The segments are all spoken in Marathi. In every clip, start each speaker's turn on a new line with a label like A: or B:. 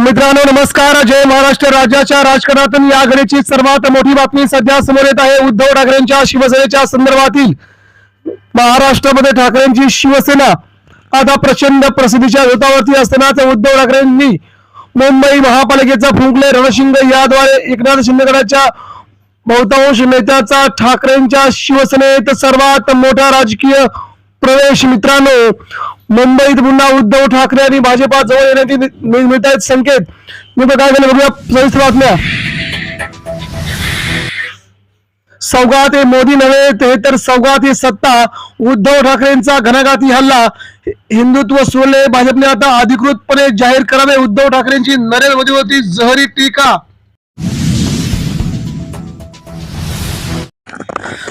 A: मित्रांनो नमस्कार. जय महाराष्ट्र राज्याच्या राजकारणातून या घडीची सर्वात मोठी बातमी सध्या समोर येत आहे. उद्धव ठाकरेंच्या शिवसेनेच्या संदर्भातील महाराष्ट्रामध्ये ठाकरेंची शिवसेना आता प्रचंड प्रसिद्धीच्या झोतावरती असतानाच उद्धव ठाकरेंनी मुंबई महापालिकेचा फुंकले रणशिंग याद्वारे एकनाथ शिंदेगडाच्या बहुतांश नेत्याचा ठाकरेंच्या शिवसेनेत सर्वात मोठा राजकीय प्रवेश. मित्रांनो मुंबईत पुन्हा उद्धव ठाकरे आणि भाजपा जवळ येण्याचे मिळत आहेत संकेत. नेमकं काय झालं बघूया. सविस्तर बातम्या. सौगात हे मोदी नव्हे ते तर सौगात ही सत्ता. उद्धव ठाकरेंचा घनघाती हल्ला. हिंदुत्व सोडले. भाजपने आता अधिकृतपणे जाहीर करावे. उद्धव ठाकरेंची नरेंद्र मोदीवरती जहरी टीका.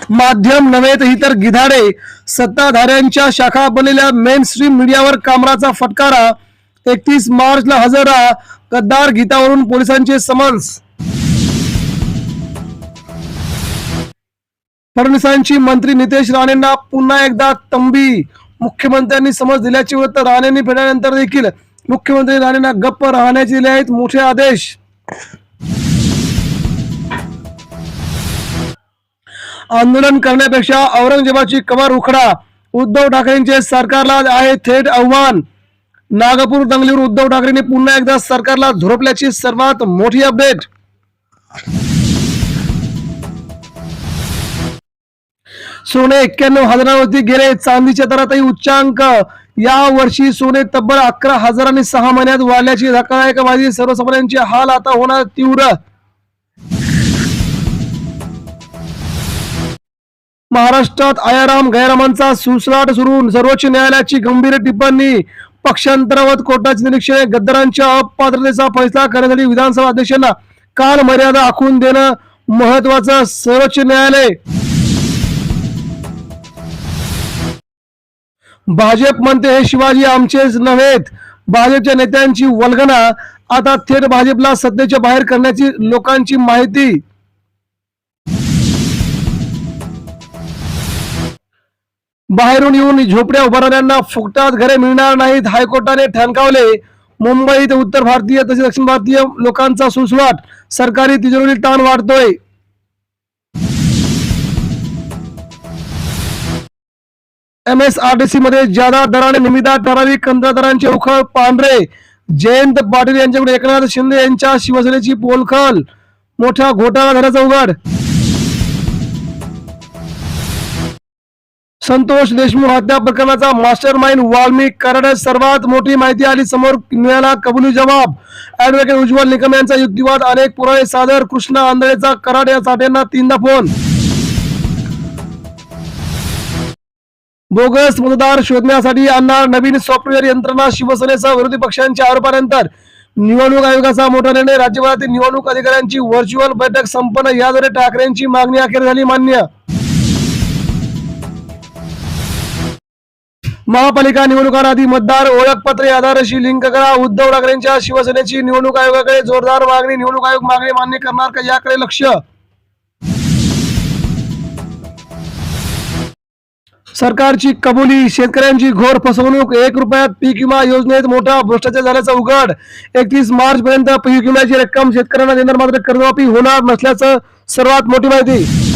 A: माध्यम नव्हे तर गिधाडे. सत्ताधाऱ्यांच्या शाखा बनलेल्या मेन स्ट्रीम मीडियावर कामराचा फटकारा. एकतीस मार्चला हजरा. गद्दार गीतावरून पोलिसांचे समन्स. फडणवीसांची मंत्री नितेश राणेंना पुन्हा एकदा तंबी. मुख्यमंत्र्यांनी समज दिल्याचे वृत्त राणेंनी फेडल्यानंतर देखील मुख्यमंत्री राणेंना गप्प राहण्याचे दिले आहेत. मोठे आदेश. आंदोलन करण्यापेक्षा औरंगजेबाची कबर उखडा. उद्धव ठाकरेंचे सरकारला आहे थेट आव्हान. नागपूर दंगलीवर उद्धव ठाकरेंनी पुन्हा एकदा सरकारला झोपल्याची सर्वात मोठी अपडेट. सोने एक्क्याण्णव हजारावरती गेले चांदीच्या दरातही उच्चांक. या वर्षी सोने तब्बल अकरा हजारांनी सहा महिन्यात वाढल्याची धक्कादायक माहिती सर्वसामान्यांचे हाल आता होणार तीव्र. महाराष्ट्रात आयाराम गैरामांचा सुसलाट सुरून सर्वोच्च न्यायालयाची गंभीर टिप्पणी. पक्षांतर्गत कोर्टाचे निरीक्षणे. गद्दारांच्या अपात्रतेचा फैसला करण्यासाठी विधानसभा अध्यक्षांना काल मर्यादा आखून देणं महत्वाचं सर्वोच्च न्यायालय. भाजप म्हणते हे शिवाजी आमचेच नव्हेत. भाजपच्या नेत्यांची वल्गना. आता थेट भाजपला सत्तेच्या बाहेर करण्याची लोकांची माहिती. बाहेरून येऊन झोपड्या उभारणाऱ्यांना फुकटात घरे मिळणार नाहीत. हायकोर्टाने ठणकावले. मुंबईत उत्तर भारतीय तसेच दक्षिण भारतीय लोकांचा सुसवाट सरकारी तिजोरी ताण वाढतोय. M S R T C मध्ये ज्यादा दराने निमिदा ठराविक कंत्राटदारांचे उखळ पांढरे. जयंत पाटील यांच्याकडे एकनाथ शिंदे यांच्या शिवसेनेची पोलखल. मोठा घोटाळा झाल्याचा उघड. संतोष देशमुख हत्या प्रकरणाचा मास्टर माइंड वाल्मिक कराड सर्वात मोठी माहिती आली समोर मिळाला कबुली जबाब ऍडव्होकेट उज्ज्वल निकम यांचा युक्तिवाद अनेक पुरावे सादर. कृष्णा आंधळेचा कराड या साठ्यांना तीनदा फोन. बोगस मतदार शोधण्यासाठी आणणार नवीन सॉफ्टवेअर यंत्रणा शिवसेनेसह विरोधी पक्षांच्या आरोपानंतर निवडणूक आयोगाचा मोठा निर्णय. राज्यभरातील निवडणूक अधिकाऱ्यांची व्हर्च्युअल बैठक संपन्न. याद्वारे ठाकरेंची मागणी अखेर झाली मान्य. महापालिका निवडणुकांआधी मतदार ओळखपत्रे आधारशी लिंक करा. उद्धव ठाकरेंच्या शिवसेनेची निवडणूक आयोगाकडे जोरदार मागणी निवडणूक आयोग मागणी मान्य करणार का याकडे लक्ष. सरकारची कबुली शेतकऱ्यांची घोर फसवणूक एक रुपयात पीक विमा योजनेत मोठा भ्रष्टाचार झाल्याचा उघड. एकतीस मार्च पर्यंत पीक विम्याची रक्कम शेतकऱ्यांना देणार मात्र कर्जमाफी होणार नसल्याचं सर्वात मोठी माहिती.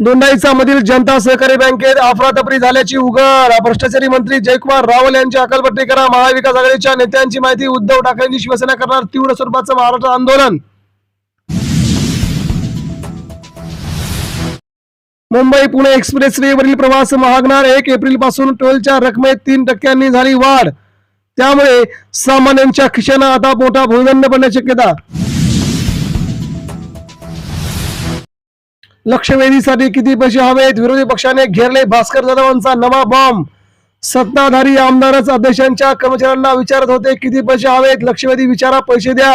A: दोंडाईचा मधील जनता सहकारी बँकेत अफरातफरी झाल्याची उघड. भ्रष्टाचारी मंत्री जयकुमार रावल यांची अकलपट्टी करा. महाविकास आघाडीच्या नेत्यांची माहिती उद्धव ठाकरेंची शिवसेना करणार तीव्र स्वरूपाचं महाराष्ट्र आंदोलन. मुंबई पुणे एक्सप्रेस वेवरील प्रवास महागणार. एक एप्रिलपासून टोलच्या रकमेत तीन टक्क्यांनी झाली वाढ. त्यामुळे सामान्यांच्या खिशानं आता मोठा भूदंड पडण्याची शक्यता. लक्षवेधीसाठी किती पैसे हवेत? विरोधी पक्षाने घेरले भास्कर जाधवांचा नवा बॉम्ब सत्ताधारी आमदारच अध्यक्षांच्या कर्मचाऱ्यांना विचारत होते किती पैसे हवेत? लक्षवेधी विचारा पैसे द्या.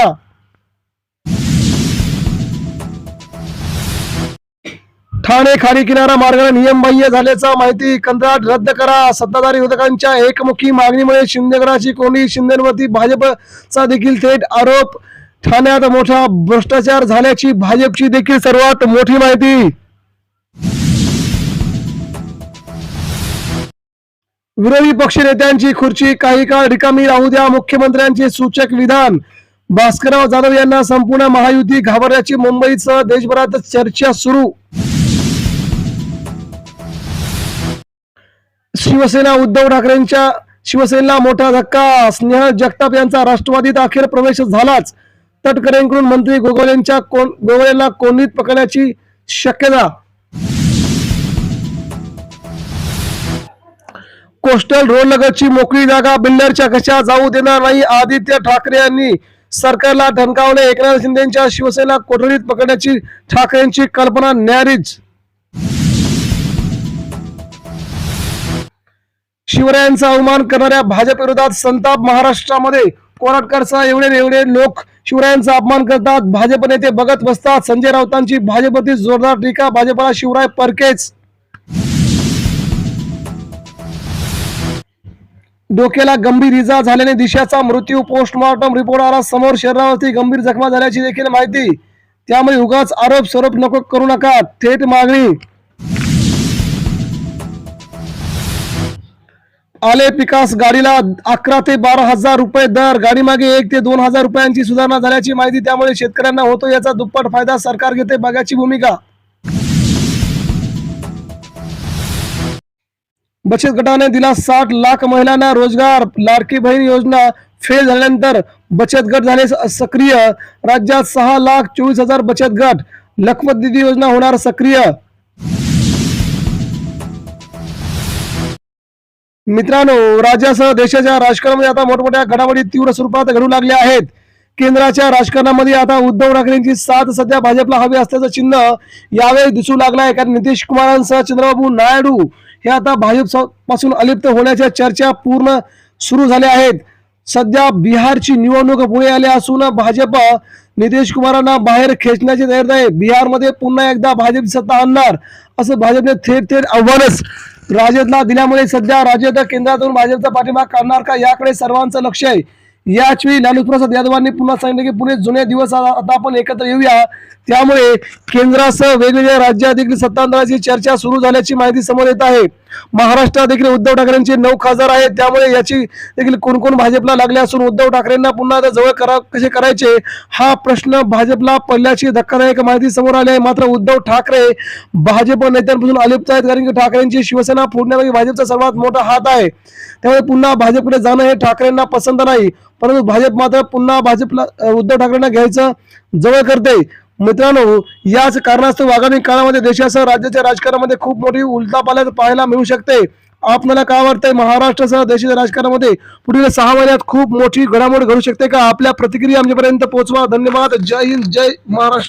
A: ठाणे खाडी किनारा मार्गाने नियमबाह्य झाल्याचा माहिती कंत्राट रद्द करा. सत्ताधारी विरोधकांच्या एकमुखी मागणीमुळे शिंदेगडाची कोंडी शिंदेवरती भाजपचा देखील थेट आरोप. ठाण्यात मोठा भ्रष्टाचार झाल्याची भाजपची देखील सर्वात मोठी माहिती. विरोधी पक्षनेत्यांची खुर्ची काही काळ रिकामी राहू द्या. मुख्यमंत्र्यांचे सूचक विधान. भास्करराव जाधव यांना संपूर्ण महायुती घाबरल्याची मुंबईसह देशभरात चर्चा सुरू. शिवसेना उद्धव ठाकरेंच्या शिवसेनेला मोठा धक्का. स्नेहल जगताप यांचा राष्ट्रवादीत अखेर प्रवेश झालाच. तटकरेंकडून मंत्री गोगोलेंच्या कोण गोगोलेंना कोंडीत पकडण्याची शक्यता. कोस्टल रोड लगतची मोकळी जागा बिल्डरच्या कशा जाऊ देणार नाही आदित्य ठाकरे यांनी. सरकारला धनकावले एकनाथ शिंदेच्या शिवसेना कोठडीत पकडण्याची ठाकरेंची कल्पना न्यारीच शिवरायांचा अवमान करणाऱ्या भाजप विरोधात संताप महाराष्ट्रामध्ये. कोराटकरचा एवढे एवढे लोक शिवरायांचा अपमान करतात. भाजप नेते बघत बसतात. संजय राऊतांची भाजपवरती जोरदार टीका. भाजपला शिवराय परकेच. डोक्याला गंभीर इजा झाल्याने दिशाचा मृत्यू पोस्टमॉर्टम रिपोर्ट आला. समोर शरीरावरती गंभीर जखमा झाल्याची देखील माहिती. त्यामुळे उगाच आरोप स्वरूप नको करू नका. थेट मागणी. आले पिकास गाडीला अकरा ते बारा हजार रुपये दर. गाडी मागे एक ते दोन हजार रुपयांची सुधारणा झाल्याची माहिती त्यामुळे शेतकऱ्यांना होतो याचा दुप्पट फायदा. सरकार घेते बघाची भूमिका. बचत गटाने दिला साठ लाख महिलांना रोजगार. लाडकी बहीण योजना फेल झाल्यानंतर बचत गट झाले सक्रिय. राज्यात सहा लाख चोवीस हजार बचत गट. लखपत दिदी योजना होणार सक्रिय. मित्रांनो राज्यासह देशाच्या राजकारणामध्ये आता मोठमोठ्या घडामोडी तीव्र स्वरूपात घडू लागल्या आहेत. केंद्राच्या राजकारणामध्ये आता उद्धव ठाकरेंची साथ सध्या भाजपला हवी असल्याचं चिन्ह यावेळी दिसू लागलं आहे कारण नितीश कुमारांसह चंद्रबाबू नायडू हे आता भाजपपासून अलिप्त होण्याच्या चर्चा पूर्ण सुरू झाल्या आहेत. सध्या बिहारची निवडणूक पुढे आली असून भाजप नितीश कुमारांना बाहेर खेचण्याची तयारी आहे. बिहारमध्ये पुन्हा एकदा भाजप सत्ता आणणार असं भाजपने थेट थेट आव्हानच राजदला दिल्यामुळे सध्या राजद केंद्रातून भाजपचा पाठिंबा काढणार का याकडे सर्वांचं लक्ष आहे. याच वेळी लालू प्रसाद यादवांनी पुन्हा सांगितलं की पुणे जुने दिवस आता आपण एकत्र येऊया. त्यामुळे केंद्रासह वेगवेगळ्या राज्यात देखील सत्तांतराची चर्चा सुरू झाल्याची माहिती समोर येत आहे. महाराष्ट्रात देखील उद्धव ठाकरेंचे नऊ खासदार आहेत. त्यामुळे याची देखील कोणकोण भाजपला लागले असून उद्धव ठाकरेंना पुन्हा आता जवळ करा कसे करायचे? हा प्रश्न भाजपला पडल्याची धक्कादायक माहिती समोर आली आहे. मात्र उद्धव ठाकरे भाजप नेत्यांपासून अलिप्त आहेत. कारण की ठाकरेंची शिवसेना फोडण्यामध्ये भाजपचा सर्वात मोठा हात आहे. त्यामुळे पुन्हा भाजपकडे जाणं हे ठाकरेंना पसंत नाही. परंतु भाजप मात्र पुन्हा भाजपला उद्धव ठाकरेंना घ्यायचं जवळ करते. मित्रांनो याच कारणास्तव आगामी काळामध्ये देशासह राज्याच्या राजकारणामध्ये खूप मोठी उलटापालट पाहायला मिळू शकते. आपल्याला काय वाटतंय? महाराष्ट्रासह देशाच्या राजकारणामध्ये पुढील सहा महिन्यात खूप मोठी घडामोड घडू शकते का? आपल्या प्रतिक्रिया आमच्यापर्यंत पोहोचवा. धन्यवाद. जय हिंद. जय महाराष्ट्र.